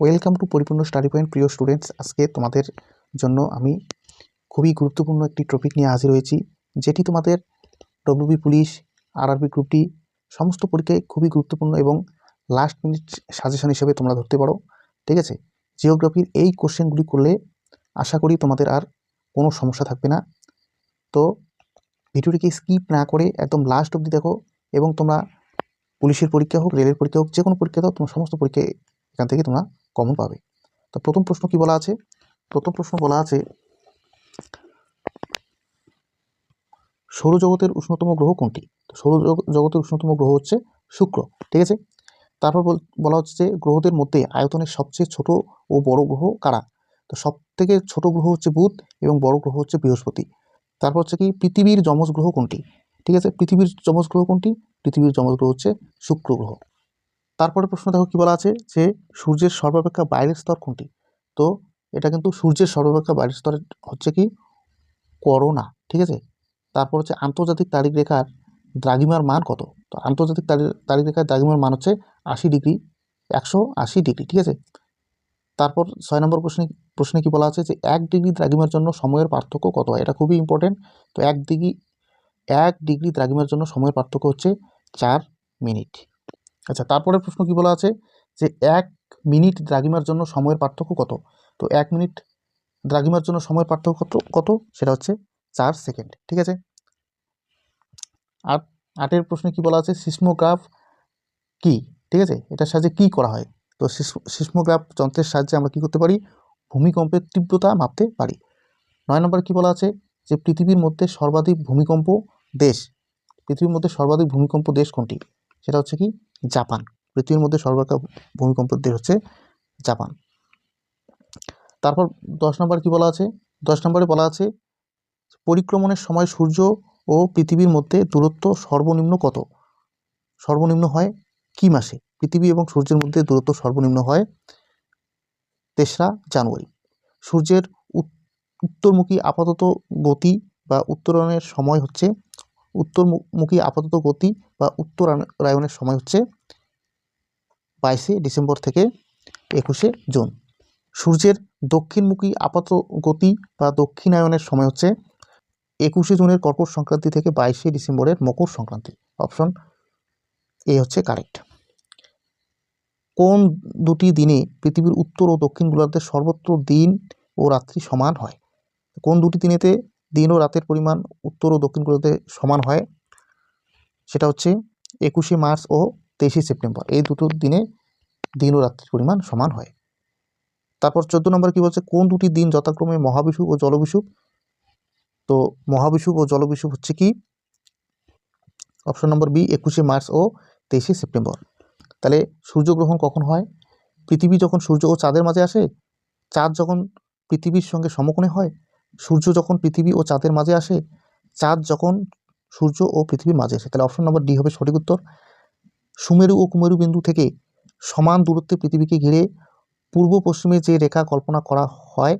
Welcome to Paripurna study point প্রিয় students আজকে তোমাদের জন্য আমি খুবই গুরুত্বপূর্ণ একটি টপিক নিয়ে হাজির হয়েছি, যেটি তোমাদের WB police RRB group D সমস্ত পরীক্ষায় খুবই গুরুত্বপূর্ণ এবং লাস্ট মিনিট সাজেশন হিসেবে তোমরা ধরতে পারো। ঠিক আছে? জিওগ্রাফির এই কোশ্চেনগুলি করলে আশা করি তোমাদের আর কোনো সমস্যা থাকবে না। তো ভিডিওটিকে স্কিপ না করে একদম লাস্ট অবধি দেখো এবং তোমরা পুলিশের পরীক্ষা হোক, রেলের পরীক্ষা হোক যে কোনো পরীক্ষা দাও, তোমার সমস্ত পরীক্ষায় এখান থেকে তোমরা কমন পাবে। তো প্রথম প্রশ্ন কি বলা আছে? প্রথম প্রশ্ন বলা আছে, সৌরজগতের উষ্ণতম গ্রহ কোনটি? তো সৌরজগ- জগতের উষ্ণতম গ্রহ হচ্ছে শুক্র, ঠিক আছে? তারপর বল- বলা হচ্ছে যে গ্রহদের মধ্যে আয়তনের সবচেয়ে ছোট ও বড় গ্রহ কারা? তো সব থেকে ছোট গ্রহ হচ্ছে বুধ এবং বড় গ্রহ হচ্ছে বৃহস্পতি। তারপর হচ্ছে কি, পৃথিবীর যমজ গ্রহ কোনটি? ঠিক আছে? পৃথিবীর যমজ গ্রহ কোনটি? পৃথিবীর যমজ গ্রহ হচ্ছে শুক্র গ্রহ। তারপরে প্রশ্ন দেখো কি বলা আছে যে সূর্যের সর্বাপেক্ষা বাইরের স্তর কোনটি? তো এটা কিন্তু সূর্যের সর্বাপেক্ষা বাইরের স্তর হচ্ছে কি? করোনা, ঠিক আছে? তারপর হচ্ছে আন্তর্জাতিক তারিখ রেখার দ্রাঘিমার মান কত? তো আন্তর্জাতিক তারিখ রেখার দ্রাঘিমার মান হচ্ছে আশি ডিগ্রি, একশো আশি ডিগ্রি, ঠিক আছে? তারপর ছয় নম্বর প্রশ্নে প্রশ্নে কি বলা আছে যে এক ডিগ্রি দ্রাঘিমার জন্য সময়ের পার্থক্য কত হয়? এটা খুবই ইম্পর্টেন্ট তো এক ডিগ্রি এক ডিগ্রি দ্রাঘিমার জন্য সময়ের পার্থক্য হচ্ছে চার মিনিট। আচ্ছা তারপরের প্রশ্ন কি বলা আছে? যে এক মিনিট দ্রাঘিমার জন্য সময়ের পার্থক্য কত? তো এক মিনিট দ্রাঘিমার জন্য সময়ের পার্থক্য কত কত? সেটা হচ্ছে চার সেকেন্ড, ঠিক আছে? আট, আটের প্রশ্নে কি বলা আছে? সিসমোগ্রাফ কি, ঠিক আছে? এটার সাহায্যে কি করা হয়? তো সিসমোগ্রাফ যন্ত্রের সাহায্যে আমরা কি করতে পারি? ভূমিকম্পের তীব্রতা মাপতে পারি। নয় নম্বরে কি বলা আছে? যে পৃথিবীর মধ্যে সর্বাধিক ভূমিকম্প দেশ, পৃথিবীর মধ্যে সর্বাধিক ভূমিকম্প দেশ কোনটি? সেটা হচ্ছে কি? জাপান। পৃথিবীর মধ্যে সর্বাধিক ভূমিকম্প দেশ হচ্ছে জাপান। তারপর দশ নম্বর কি বলা আছে? দশ নম্বরে বলা আছে, পরিক্রমণের সময় সূর্য ও পৃথিবীর মধ্যে দূরত্ব সর্বনিম্ন কত? সর্বনিম্ন হয় কি মাসে? পৃথিবী এবং সূর্যের মধ্যে দূরত্ব সর্বনিম্ন হয় তেসরা জানুয়ারি। সূর্যের উত- উত্তরমুখী আপাতত গতি বা উত্তরায়ণের সময় হচ্ছে, উত্তরমুখী আপাতত গতি বা উত্তরায়ণের সময় হচ্ছে বাইশে ডিসেম্বর থেকে একুশে জুন। সূর্যের দক্ষিণমুখী আপাত গতি বা দক্ষিণায়নের সময় হচ্ছে একুশে জুনের কর্কট সংক্রান্তি থেকে বাইশে ডিসেম্বরের মকর সংক্রান্তি। অপশন এ হচ্ছে কারেক্ট। কোন দুটি দিনে পৃথিবীর উত্তর ও দক্ষিণ গোলার্ধে সর্বত্র দিন ও রাত্রি সমান হয়? কোন দুটি দিনেতে দিন ও রাতের পরিমাণ উত্তর ও দক্ষিণ গোলার্ধে সমান হয়? সেটা হচ্ছে একুশে মার্চ ও তেইশে সেপ্টেম্বর। এই দুটো দিনে দিন ও রাত্রির পরিমাণ সমান হয়। তারপর চোদ্দ নম্বর কি বলছে? কোন দুটি দিন যথাক্রমে মহাবিষুব ও জলবিষুব? তো মহাবিষুব ও জলবিষুব হচ্ছে কি? অপশন নম্বর বি, একুশে মার্চ ও তেইশে সেপ্টেম্বর। তাহলে সূর্যগ্রহণ কখন হয়? পৃথিবী যখন সূর্য ও চাঁদের মাঝে আসে, চাঁদ যখন পৃথিবীর সঙ্গে সমকোণে হয়, সূর্য যখন পৃথিবী ও চাঁদের মাঝে আসে, চাঁদ যখন সূর্য ও পৃথিবীর মাঝে আসে। তাহলে অপশন নম্বর ডি হবে সঠিক উত্তর। সুমেরু ও কুমেরু বিন্দু থেকে সমান দূরত্বে পৃথিবীকে ঘিরে পূর্ব পশ্চিমে যে রেখা কল্পনা করা হয়,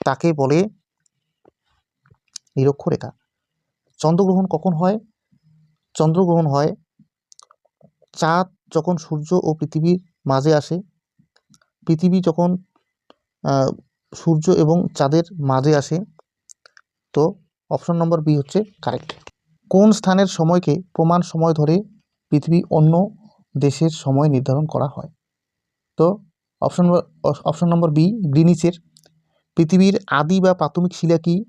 তাকে বলে নিরক্ষরেখা। চন্দ্রগ্রহণ কখন হয়? চন্দ্রগ্রহণ হয় চাঁদ যখন সূর্য ও পৃথিবীর মাঝে আসে। পৃথিবী যখন সূর্য এবং চাঁদের মাঝে আসে, তো অপশন নম্বর বি হচ্ছে কারেক্ট কোন স্থানের সময়কে প্রমাণ সময় ধরে পৃথিবী অন্য দেশের সময় নির্ধারণ করা হয়। তো অপশন অপশন নম্বর বি গ্রিনিচের, পৃথিবীর আদি বা প্রাথমিক শিলা কি?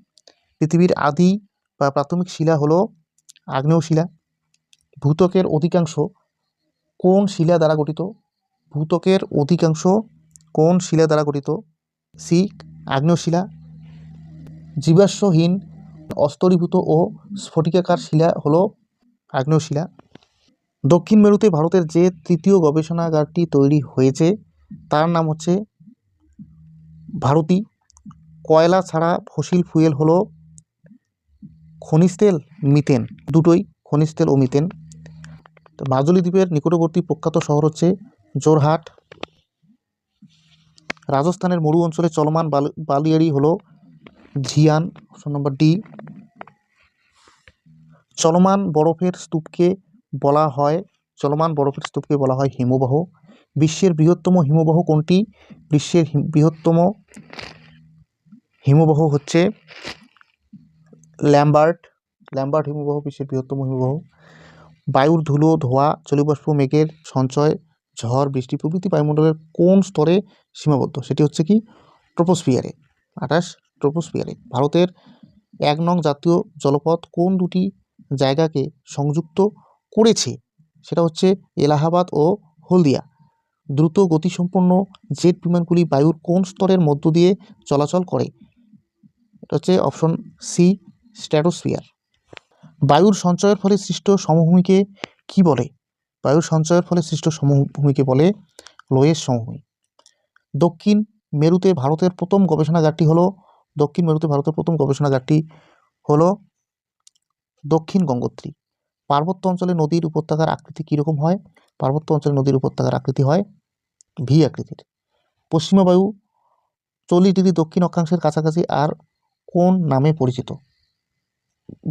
পৃথিবীর আদি বা প্রাথমিক শিলা হলো আগ্নেয় শিলা। ভূত্বকের অধিকাংশ কোন শিলা দ্বারা গঠিত? ভূত্বকের অধিকাংশ কোন শিলা দ্বারা গঠিত? সি আগ্নেয় শিলা। জীবাশ্মহীন, অস্তরীভূত ও স্ফটিকাকার শিলা হলো আগ্নেয় শিলা। দক্ষিণ মেরুতে ভারতের যে তৃতীয় গবেষণাগারটি তৈরি হয়েছে, তার নাম হচ্ছে ভারতী। কয়লা ছাড়া ফসিল ফুয়েল হলো খনিজ তেল, মিথেন। দুটোই খনিজ তেল ও মিথেন। তো মাজুলি দ্বীপের নিকটবর্তী প্রখ্যাত শহর হচ্ছে জোরহাট। রাজস্থানের মরু অঞ্চলে চলমান বাল- বালিয়াড়ি হলো ঝিয়ান, অপশন নম্বর ডি। চলমান বরফের স্তূপকে বলা হয়, চলমান বরফের স্তূপকে বলা হয় হিমবাহ। বিশ্বের বৃহত্তম হিমবাহ কোনটি? বিশ্বের বৃহত্তম হিমবাহ হচ্ছে ল্যাম্বার্ট। ল্যাম্বার্ট হিমবাহ বিশ্বের বৃহত্তম হিমবাহ। বায়ুর ধুলো, ধোঁয়া, জলীয়বাষ্প, মেঘের সঞ্চয়, ঝড়, বৃষ্টি প্রভৃতি বায়ুমণ্ডলের কোন স্তরে সীমাবদ্ধ? সেটি হচ্ছে কি? ট্রোপোস্ফিয়ারে। আঠাশ, ট্রোপোস্ফিয়ারে। ভারতের এক নং জাতীয় জলপথ কোন দুটি জায়গাকে সংযুক্ত করেছে, সেটা হচ্ছে এলাহাবাদ ও হলদিয়া। দ্রুত গতিসম্পন্ন জেট বিমানগুলি বায়ুর কোন স্তরের মধ্য দিয়ে চলাচল করে? এটা হচ্ছে অপশন সি, স্ট্র্যাটোস্ফিয়ার। বায়ুর সঞ্চয়ের ফলে সৃষ্ট সমভূমিকে কি বলে? বায়ুর সঞ্চয়ের ফলে সৃষ্ট সমভূমিকে বলে লোয়েস সমভূমি। দক্ষিণ মেরুতে ভারতের প্রথম গবেষণাগারটি হলো, দক্ষিণ মেরুতে ভারতের প্রথম গবেষণাগারটি হলো দক্ষিণ গঙ্গোত্রী। পার্বত্য অঞ্চলে নদীর উপত্যকার আকৃতি কীরকম হয়? পার্বত্য অঞ্চলে নদীর উপত্যকার আকৃতি হয় ভি আকৃতির। পশ্চিমা বায়ু চল্লিশ ডিগ্রি দক্ষিণ অক্ষাংশের কাছাকাছি আর কোন নামে পরিচিত?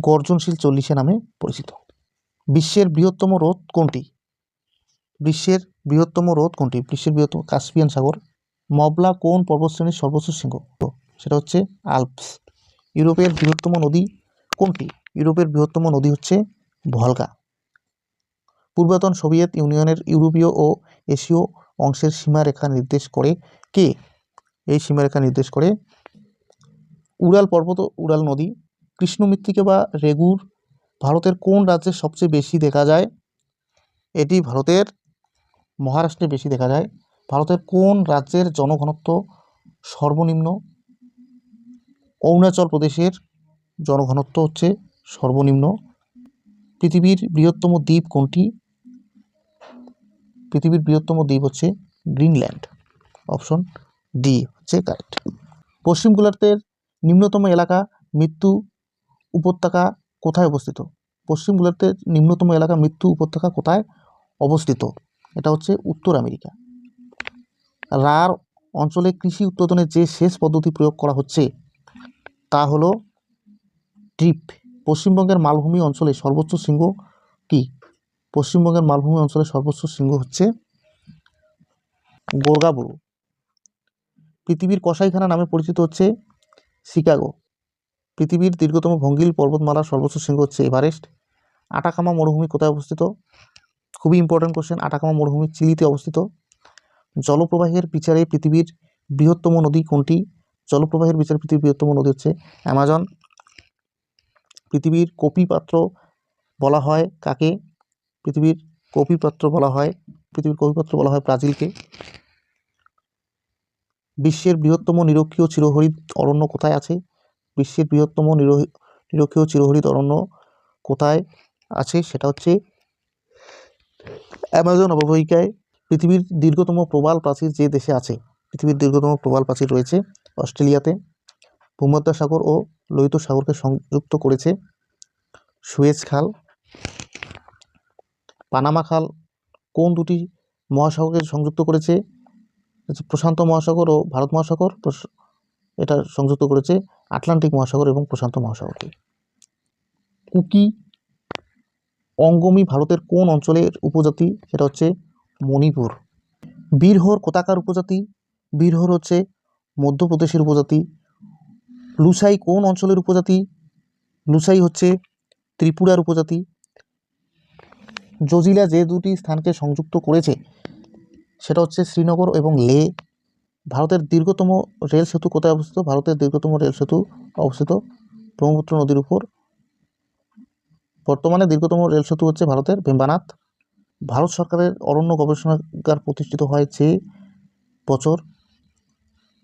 গর্জনশীল চল্লিশে নামে পরিচিত। বিশ্বের বৃহত্তম হ্রদ কোনটি? বিশ্বের বৃহত্তম রোদ কোনটি? বিশ্বের বৃহত্তম কাস্পিয়ান সাগর। মবলা কোন পর্বতশ্রেণীর সর্বোচ্চ শৃঙ্গ? সেটা হচ্ছে আলপস। ইউরোপের বৃহত্তম নদী কোনটি? ইউরোপের বৃহত্তম নদী হচ্ছে ভলগা। পূর্বতন সোভিয়েত ইউনিয়নের ইউরোপীয় ও এশীয় অংশের সীমারেখা নির্দেশ করে কে? এই সীমারেখা নির্দেশ করে উড়াল পর্বত, উড়াল নদী কৃষ্ণ মৃত্তিকা বা রেগুর ভারতের কোন রাজ্যে সবচেয়ে বেশি দেখা যায়? এটি ভারতের মহারাষ্ট্রে বেশি দেখা যায়। ভারতের কোন রাজ্যের জনঘনত্ব সর্বনিম্ন? অরুণাচল প্রদেশের জনঘনত্ব হচ্ছে সর্বনিম্ন। পৃথিবীর বৃহত্তম দ্বীপ কোনটি? পৃথিবীর বৃহত্তম দ্বীপ হচ্ছে গ্রিনল্যান্ড। অপশন ডি হচ্ছে কারেক্ট পশ্চিম গোলার্ধের নিম্নতম এলাকা মৃত্যু উপত্যকা কোথায় অবস্থিত? পশ্চিম গোলার্ধের নিম্নতম এলাকা মৃত্যু উপত্যকা কোথায় অবস্থিত? এটা হচ্ছে উত্তর আমেরিকা। রার অঞ্চলে কৃষি উৎপাদনের যে শেষ পদ্ধতি প্রয়োগ করা হচ্ছে, তা হলো ড্রিপ। পশ্চিমবঙ্গের মালভূমি অঞ্চলে সর্বোচ্চ শৃঙ্গ কি? পশ্চিমবঙ্গের মালভূমি অঞ্চলে সর্বোচ্চ শৃঙ্গ হচ্ছে গোর্গাবুরু। পৃথিবীর কসাইখানা নামে পরিচিত হচ্ছে শিকাগো। পৃথিবীর দীর্ঘতম ভঙ্গিল পর্বতমালার সর্বোচ্চ শৃঙ্গ হচ্ছে এভারেস্ট। আটাকামা মরুভূমি কোথায় অবস্থিত? খুবই ইম্পর্ট্যান্ট কোশ্চেন আটাকামা মরুভূমি চিলিতে অবস্থিত। জলপ্রবাহের বিচারে পৃথিবীর বৃহত্তম নদী কোনটি? জলপ্রবাহের বিচারে পৃথিবীর বৃহত্তম নদী হচ্ছে অ্যামাজন। পৃথিবীর কপিপাত্র বলা হয় কাকে? পৃথিবীর কপিপাত্র বলা হয়, পৃথিবীর কপিপাত্র বলা হয় ব্রাজিলকে। বিশ্বের বৃহত্তম নিরক্ষীয় চিরহরিৎ অরণ্য কোথায় আছে? বিশ্বের বৃহত্তম নিরক্ষীয় চিরহরিৎ অরণ্য কোথায় আছে? সেটা হচ্ছে অ্যামাজন অববাহিকায় পৃথিবীর দীর্ঘতম প্রবাল প্রাচীর যে দেশে আছে, পৃথিবীর দীর্ঘতম প্রবাল প্রাচীর রয়েছে অস্ট্রেলিয়াতে। ভূমধ্যসাগর ও লোহিত সাগরকে সংযুক্ত করেছে। সুয়েজ খাল, পানামা খাল, কোন দুটি মহাসাগরকে সংযুক্ত করেছে? প্রশান্ত মহাসাগর ও ভারত মহাসাগর এটা সংযুক্ত করেছে আটলান্টিক মহাসাগর এবং প্রশান্ত মহাসাগরকে। কুকি অঙ্গমি ভারতের কোন অঞ্চলের উপজাতি? সেটা হচ্ছে মণিপুর। বীরহোর কোথাকার উপজাতি? বীরহোর হচ্ছে মধ্যপ্রদেশের উপজাতি। লুসাই কোন অঞ্চলের উপজাতি? লুসাই হচ্ছে ত্রিপুরার উপজাতি। জজিলা যে দুটি স্থানকে সংযুক্ত করেছে, সেটা হচ্ছে শ্রীনগর এবং লে। ভারতের দীর্ঘতম রেল সেতু কোথায় অবস্থিত? ভারতের দীর্ঘতম রেল সেতু অবস্থিত ব্রহ্মপুত্র নদীর উপর। বর্তমানে দীর্ঘতম রেল সেতু হচ্ছে ভারতের ভেম্বানাথ। ভারত সরকারের অরণ্য গবেষণাগার প্রতিষ্ঠিত হয় যে বছর।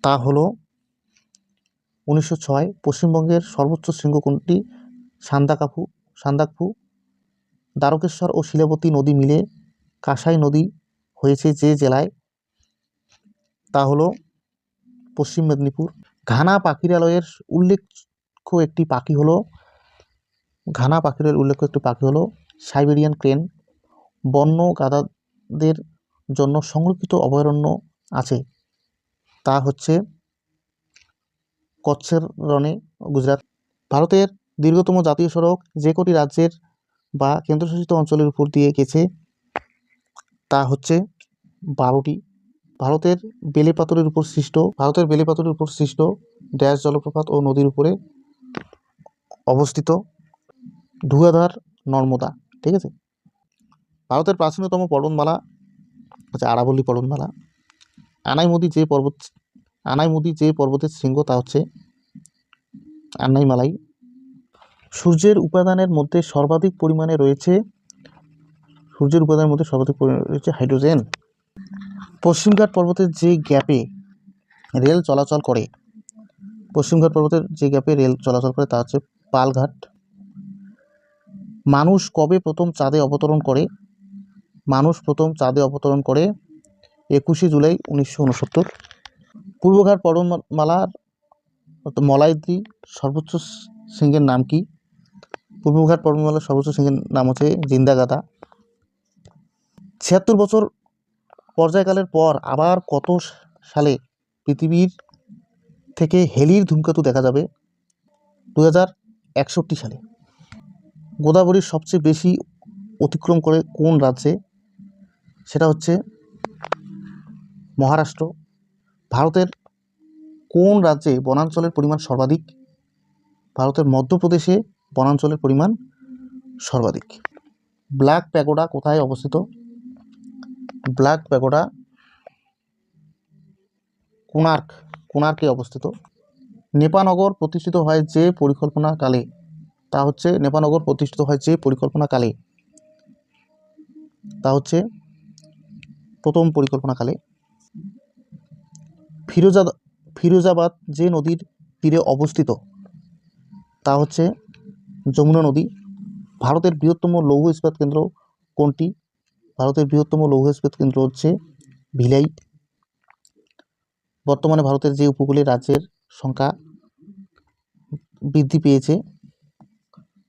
তা হলো উনিশশো ছয় পশ্চিমবঙ্গের সর্বোচ্চ শৃঙ্গ কোনটি? সান্দাকাফু, সান্দাকফু। দ্বারকেশ্বর ও শিলাবতী নদী মিলে কাঁসাই নদী হয়েছে যে জেলায়? তা হলো পশ্চিম মেদিনীপুর। ঘানা পাখিরালয়ের উল্লেখ্য একটি পাখি হলো, ঘানা পাখিরালয়ের উল্লেখ্য একটি পাখি হলো সাইবেরিয়ান ক্রেন। বন্য গাদাদের জন্য সংরক্ষিত অভয়ারণ্য আছে। তা হচ্ছে কচ্ছের রনে গুজরাট। ভারতের দীর্ঘতম জাতীয় সড়ক যে কটি রাজ্যের বা কেন্দ্রশাসিত অঞ্চলের উপর দিয়ে গেছে, তা হচ্ছে বারোটি। ভারতের বেলে পাথরের উপর সৃষ্ট, ভারতের বেলে পাথরের উপর সৃষ্ট ড্যাশ জলপ্রপাত ও নদীর উপরে অবস্থিত ধুয়াধার নর্মদা, ঠিক আছে? ভারতের প্রাচীনতম পর্বতমালা হচ্ছে আরাবল্লী পর্বতমালা। আনাইমুদি যে পর্বত আনাইমুদি যে পর্বতের শৃঙ্গ তা হচ্ছে আন্নাইমালাই সূর্যের উপাদানের মধ্যে সর্বাধিক পরিমাণে রয়েছে, সূর্যের উপাদানের মধ্যে সর্বাধিক পরিমাণে রয়েছে হাইড্রোজেন। পশ্চিমঘাট পর্বতের যে গ্যাপে রেল চলাচল করে পশ্চিমঘাট পর্বতের যে গ্যাপে রেল চলাচল করে তা হচ্ছে পালঘাট। মানুষ কবে প্রথম চাঁদে অবতরণ করে? মানুষ প্রথম চাঁদে অবতরণ করে একুশে জুলাই উনিশশো উনসত্তর। পূর্বঘাট পর্বতমালার মলাইদ্রি সর্বোচ্চ শৃঙ্গের নাম কি? পূর্বঘাট পর্বতমালার সর্বোচ্চ শৃঙ্গের নাম হচ্ছে জিন্দাগাদা। ছিয়াত্তর বছর পর্যায়কালের পর আবার কত সালে পৃথিবীর থেকে হেলির ধূমকেতু দেখা যাবে? দু হাজার একষট্টি সালে। গোদাবরীর সবচেয়ে বেশি অতিক্রম করে কোন রাজ্যে? সেটা হচ্ছে মহারাষ্ট্র। ভারতের কোন রাজ্যে বনাঞ্চলের পরিমাণ সর্বাধিক? ভারতের মধ্যপ্রদেশে বনাঞ্চলের পরিমাণ সর্বাধিক। ব্ল্যাক প্যাগোডা কোথায় অবস্থিত? ব্ল্যাক প্যাগোডা কোণার্ক, কোণার্কে অবস্থিত। নেপানগর প্রতিষ্ঠিত হয় যে পরিকল্পনাকালে, তা হচ্ছে নেপানগর প্রতিষ্ঠিত হয় যে পরিকল্পনাকালে, তা হচ্ছে প্রথম পরিকল্পনাকালে। ফিরোজা ফিরোজাবাদ যে নদীর তীরে অবস্থিত, তা হচ্ছে যমুনা নদী। ভারতের বৃহত্তম লৌহ ইস্পাত কেন্দ্র কোনটি? ভারতের বৃহত্তম লৌহ ইস্পাত কেন্দ্র হচ্ছে ভিলাই বর্তমানে ভারতের যে উপকূলীয় রাজ্যের সংখ্যা বৃদ্ধি পেয়েছে,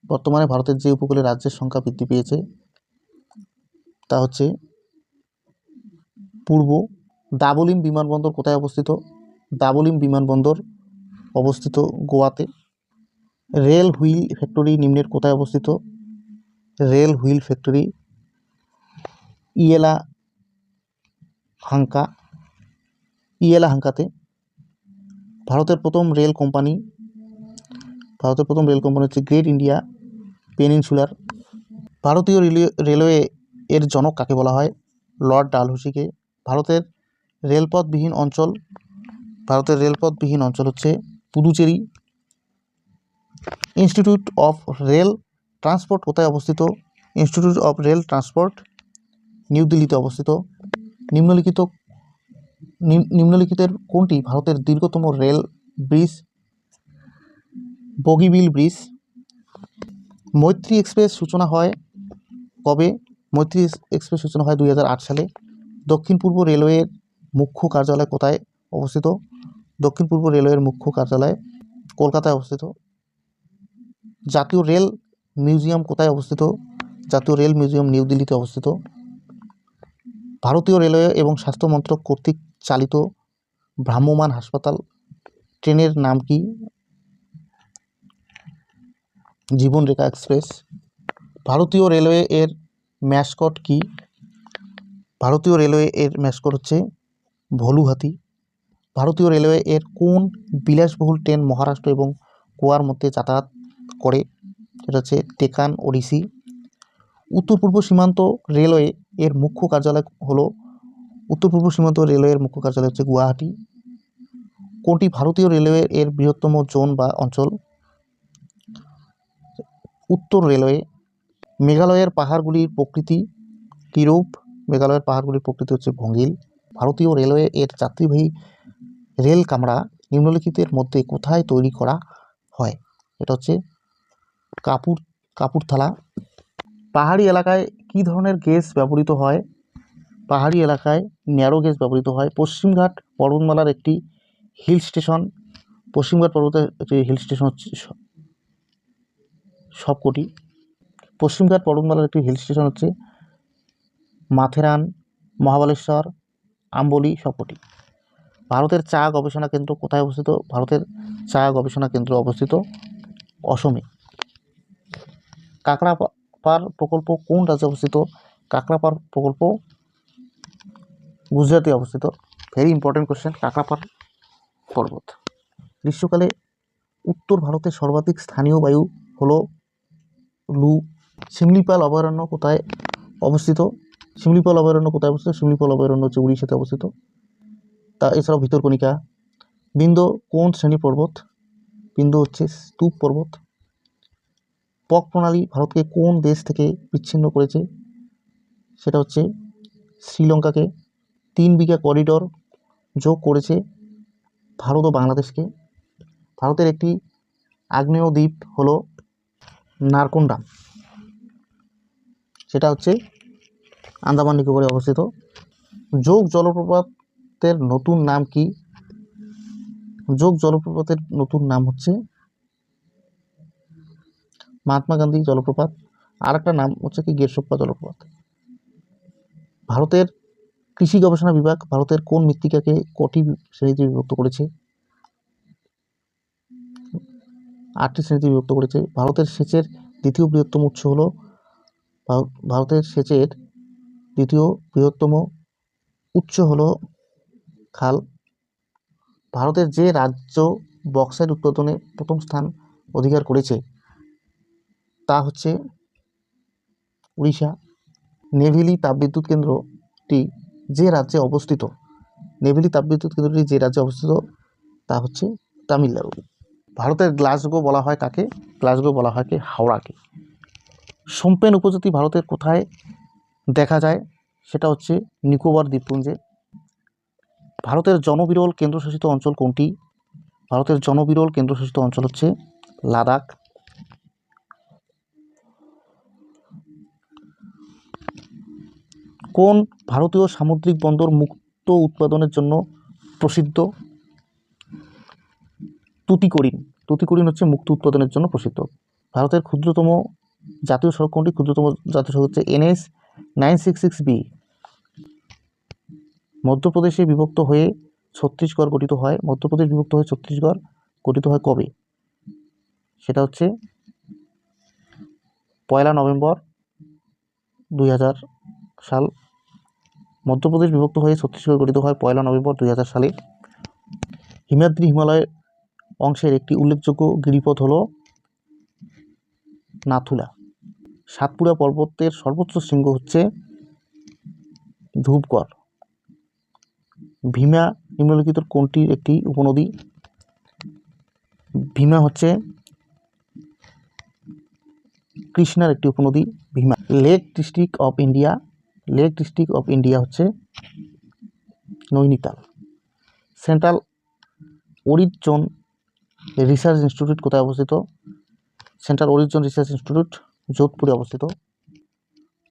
বর্তমানে ভারতের যে উপকূলীয় রাজ্যের সংখ্যা বৃদ্ধি পেয়েছে, তা হচ্ছে পূর্ব দাবলিম বিমানবন্দর কোথায় অবস্থিত? দাবলিম বিমানবন্দর অবস্থিত গোয়াতে। রেল হুইল ফ্যাক্টরি নিম্নের কোথায় অবস্থিত? Rail wheel factory Yelahanka. ইয়েলা হাঙ্কাতে ভারতের প্রথম রেল কোম্পানি, ভারতের প্রথম রেল কোম্পানি হচ্ছে গ্রেট ইন্ডিয়া পেনিনসুলার। ভারতীয় রেলওয়ে এর জনক কাকে বলা হয়? লর্ড ডালহৌসিকে। ভারতের রেলপথবিহীন অঞ্চল, ভারতের রেলপথবিহীন অঞ্চল হচ্ছে Puducherry. Institute of rail transport কোথায় অবস্থিত? Institute of rail transport new দিল্লিতে অবস্থিত। নিম্নলিখিত, নিম- নিম্নলিখিতের কোনটি ভারতের দীর্ঘতম rail bridge? Bogibeel bridge. Maitree express সূচনা হয় কবে? মৈত্রী এক্সপ্রেস সূচনা হয় দুই হাজার আট সালে। দক্ষিণ পূর্ব রেলওয়ের মুখ্য কার্যালয় কোথায় অবস্থিত? দক্ষিণ পূর্ব রেলওয়ের মুখ্য কার্যালয় কলকাতায় অবস্থিত। জাতীয় রেল মিউজিয়াম কোথায় অবস্থিত? জাতীয় রেল মিউজিয়াম নিউ দিল্লিতে অবস্থিত। ভারতীয় রেলওয়ে এবং স্বাস্থ্য মন্ত্রক কর্তৃক চালিত ভ্রাম্যমাণ হাসপাতাল ট্রেনের নাম কি? জীবনরেখা এক্সপ্রেস। ভারতীয় রেলওয়ে এর ম্যাসকট কি? ভারতীয় রেলওয়ে এর ম্যাসকট হচ্ছে ভলু হাতি ভারতীয় রেলওয়ে এর কোন বিলাসবহুল ট্রেন মহারাষ্ট্র এবং গোয়ার মধ্যে যাতায়াত করে? সেটা হচ্ছে ডেকান ওডিসি উত্তর পূর্ব সীমান্ত রেলওয়ে এর মুখ্য কার্যালয় হলো, উত্তর পূর্ব সীমান্ত রেলওয়ের মুখ্য কার্যালয় হচ্ছে গুয়াহাটি। কোনটি ভারতীয় রেলওয়ে এর বৃহত্তম জোন বা অঞ্চল? উত্তর রেলওয়ে, মেঘালয়ের পাহাড়গুলির প্রকৃতি কিরূপ? মেঘালয়ের পাহাড়গুলির প্রকৃতি হচ্ছে ভঙ্গিল। ভারতীয় রেলওয়ে এর যাত্রীবাহী রেল কামরা নিম্নলিখিতের মধ্যে কোথায় তৈরি করা হয়? এটা হচ্ছে কাপুর, কাপুরথালা। পাহাড়ি এলাকায় কী ধরনের গ্যাস ব্যবহৃত হয়? পাহাড়ি এলাকায় ন্যারো গ্যাস ব্যবহৃত হয়। পশ্চিমঘাট পর্বতমালার একটি হিল স্টেশন। পশ্চিমঘাট পর্বতের একটি হিল স্টেশন হচ্ছে সবকটি। পশ্চিমঘাট পর্বতমালার একটি হিল স্টেশন হচ্ছে মাথেরান, মহাবালেশ্বর আম্বলি সবকটি। ভারতের চা গবেষণা কেন্দ্র কোথায় অবস্থিত? ভারতের চা গবেষণা কেন্দ্র অবস্থিত অসমে। কাঁকড়াপাড় প্রকল্প কোন রাজ্যে অবস্থিত? কাঁকড়াপাড় প্রকল্প গুজরাটে অবস্থিত। ভেরি ইম্পর্টেন্ট কোশ্চেন কাকাপার পর্বত। গ্রীষ্মকালে উত্তর ভারতের সর্বাধিক স্থানীয় বায়ু হলো লু। শিমলিপাল অভয়ারণ্য কোথায় অবস্থিত? শিমলিপাল অভয়ারণ্য কোথায় অবস্থিত? শিমলিপাল অভয়ারণ্য হচ্ছে উড়িষ্যাতে অবস্থিত। তা এছাড়াও ভিতরকণিকা বিন্দ কোন শ্রেণি পর্বত? বিন্দু হচ্ছে স্তূপ পর্বত। পক প্রণালী ভারতকে কোন দেশ থেকে বিচ্ছিন্ন করেছে? সেটা হচ্ছে শ্রীলঙ্কাকে। তিন বিঘা করিডর যোগ করেছে ভারত ও বাংলাদেশকে। ভারতের একটি আগ্নেয় দ্বীপ হলো নারকোন্ডা। সেটা হচ্ছে আন্দামান নিকোবরে অবস্থিত। যোগ জলপ্রপাতের নতুন নাম কি? যোগ জলপ্রপাতের নতুন নাম হচ্ছে মহাত্মা গান্ধী জলপ্রপাত। আর একটা নাম হচ্ছে কি? গেরসোপ্পা জলপ্রপাত। ভারতের কৃষি গবেষণা বিভাগ ভারতের কোন মৃত্তিকাকে কটি শ্রেণীতে বিভক্ত করেছে? আটটি শ্রেণীতে বিভক্ত করেছে। ভারতের সেচের দ্বিতীয় বৃহত্তম উৎস হল ভারত- ভারতের সেচের দ্বিতীয় বৃহত্তম উৎস হলো খাল। ভারতের যে রাজ্য বক্সাইট উৎপাদনে প্রথম স্থান অধিকার করেছে, তা হচ্ছে উড়িষ্যা। নেভেলি তাপবিদ্যুৎ কেন্দ্রটি যে রাজ্যে অবস্থিত, নেভেলি তাপবিদ্যুৎ কেন্দ্রটি যে রাজ্যে অবস্থিত, তা হচ্ছে তামিলনাড়ু। ভারতের গ্লাসগো বলা হয় কাকে? গ্লাসগো বলা হয় কি? হাওড়াকে। সোমপেন উপজাতি ভারতের কোথায় দেখা যায়, সেটা হচ্ছে নিকোবর দ্বীপপুঞ্জে। ভারতের জনবিরল কেন্দ্রশাসিত অঞ্চল কোনটি? ভারতের জনবিরল কেন্দ্রশাসিত অঞ্চল হচ্ছে লাদাখ। কোন ভারতীয় সামুদ্রিক বন্দর মুক্ত উৎপাদনের জন্য প্রসিদ্ধ? তুতিকোরিন। তুতিকোরিন হচ্ছে মুক্ত উৎপাদনের জন্য প্রসিদ্ধ। ভারতের ক্ষুদ্রতম জাতীয় সড়ক কোনটি? ক্ষুদ্রতম জাতীয় সড়ক হচ্ছে NS. Nine six six B. মধ্যপ্রদেশে বিভক্ত হয়ে ছত্তিশগড় গঠিত হয়। মধ্যপ্রদেশ বিভক্ত হয়ে ছত্তিশগড় গঠিত হয় কবে? সেটা হচ্ছে পয়লা নভেম্বর দুই হাজার সাল। মধ্যপ্রদেশ বিভক্ত হয়ে ছত্তিশগড় গঠিত হয় পয়লা নভেম্বর দুই হাজার সালে। হিমাদ্রি হিমালয়ের অংশের একটি উল্লেখযোগ্য গিরিপথ হল নাথুলা। সাতপুরা পর্বতের সর্বোচ্চ শৃঙ্গ হচ্ছে ধূপগড়। ভীমা নিম্নলিখিত কোনটির একটি উপনদী? ভীমা হচ্ছে কৃষ্ণার একটি উপনদী, Bhima. Lake district of India, lake district of India হচ্ছে Nainital. Central arid zone research institute কোথায় অবস্থিত? Central arid zone research institute যোধপুরে অবস্থিত।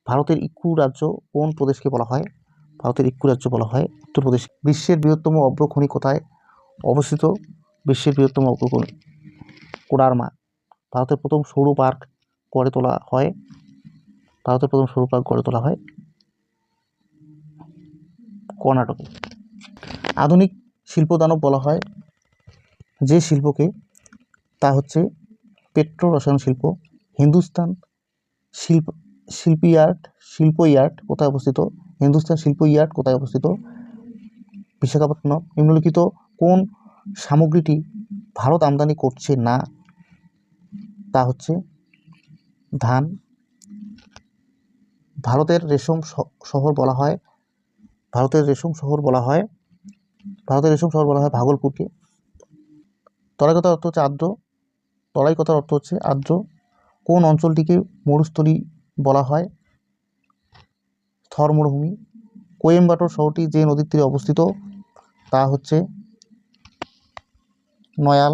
ভারতের ইক্কু রাজ্য কোন প্রদেশকে বলা হয়? ভারতের ইক্কু রাজ্য বলা হয় উত্তরপ্রদেশ বিশ্বের বৃহত্তম অগ্রখনি কোথায় অবস্থিত? বিশ্বের বৃহত্তম অভ্রখনি কোডারমা। ভারতের প্রথম সৌর পার্ক গড়ে তোলা হয়। ভারতের প্রথম সৌর পার্ক গড়ে তোলা হয় কর্ণাটকে। আধুনিক শিল্পদানব বলা হয় যে শিল্পকে, তা হচ্ছে পেট্রো রসায়ন শিল্প। হিন্দুস্তান শিল্প, শিল্পী আর্ট শিল্প ইয়ার্ড কোথায় অবস্থিত? হিন্দুস্তান শিল্প ইয়ার্ড কোথায় অবস্থিত? বিশাখাপত্তনম নিম্নলিখিত কোন সামগ্রীটি ভারত আমদানি করছে না? তা হচ্ছে ধান। ভারতের রেশম শহর বলা হয়, ভারতের রেশম শহর বলা হয়, ভারতের রেশম শহর বলা হয় ভাগলপুরকে। তরাই কথার অর্থ হচ্ছে আর্দ্র তরাই কথার অর্থ হচ্ছে আর্দ্র। কোন অঞ্চলটিকে মরুস্থলী বলা হয়? থর মরুভূমি কোয়েম্বাটোর শহরটি যে নদীর তীরে অবস্থিত, তা হচ্ছে নয়াল।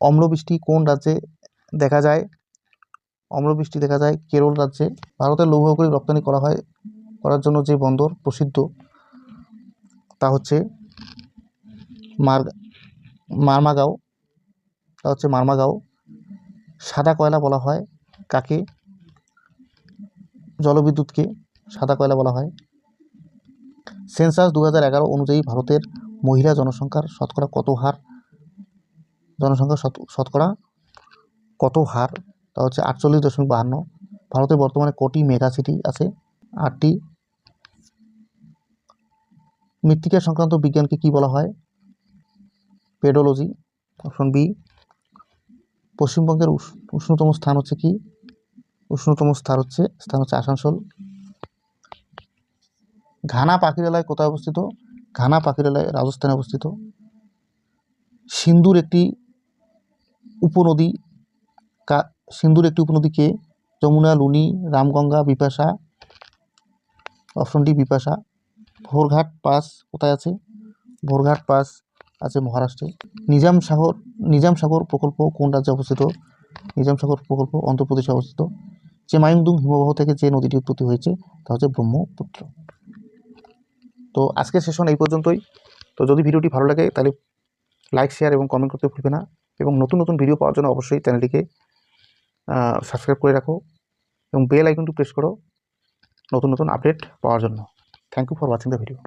অম্লবৃষ্টি কোন রাজ্যে দেখা যায়? অম্লবৃষ্টি দেখা যায় কেরল রাজ্যে। ভারতের লৌহ করি রপ্তানি করা হয়, করার জন্য যে বন্দর প্রসিদ্ধ, তা হচ্ছে মার মারমাগাঁও। তা হচ্ছে মারমাগাঁও। সাদা কয়লা বলা হয়, কাকে? জলবিদ্যুৎকে সাদা কয়লা বলা হয়। সেন্সাস দু হাজার এগারো অনুযায়ী ভারতের মহিলা জনসংখ্যার শতকরা কত হার? জনসংখ্যার শতকরা কত হার? তা হচ্ছে আটচল্লিশ দশমিক বাহান্ন। ভারতে বর্তমানে কটি মেগা সিটি আছে? আটটি। মৃত্তিকা সংক্রান্ত বিজ্ঞানকে কি বলা হয়? পেডোলজি, অপশন বি পশ্চিমবঙ্গের উষ- উষ্ণতম স্থান হচ্ছে কি? উষ্ণতম স্থান হচ্ছে স্থান হচ্ছে আসানসোল। ঘানা পাখিরালয় কোথায় অবস্থিত? ঘানা পাখিরালয় রাজস্থানে অবস্থিত। সিন্ধুর একটি উপনদী কা সিন্ধুর একটি উপনদী কে? Yamuna, Luni, Ramganga, Bipasha option D Bipasha. Bhorghat pass কোথায় আছে? ভোরঘাট পাস আছে মহারাষ্ট্রে। নিজাম সাগর নিজাম সাগর প্রকল্প কোন রাজ্যে অবস্থিত? নিজাম সাগর প্রকল্প অন্ধ্রপ্রদেশে অবস্থিত। চেমাইংদুং হিমবাহ থেকে যে নদীটি উৎপত্তি হয়েছে, তা হচ্ছে ব্রহ্মপুত্র। তো আজকের সেশন এই পর্যন্তই। তো যদি ভিডিওটি ভালো লাগে, তাহলে লাইক, শেয়ার এবং কমেন্ট করতে ভুলবে না। এবং নতুন নতুন ভিডিও পাওয়ার জন্য অবশ্যই চ্যানেলটিকে সাবস্ক্রাইব করে রাখো এবং বেল আইকনটি প্রেস করো নতুন নতুন আপডেট পাওয়ার জন্য। Thank you for watching the video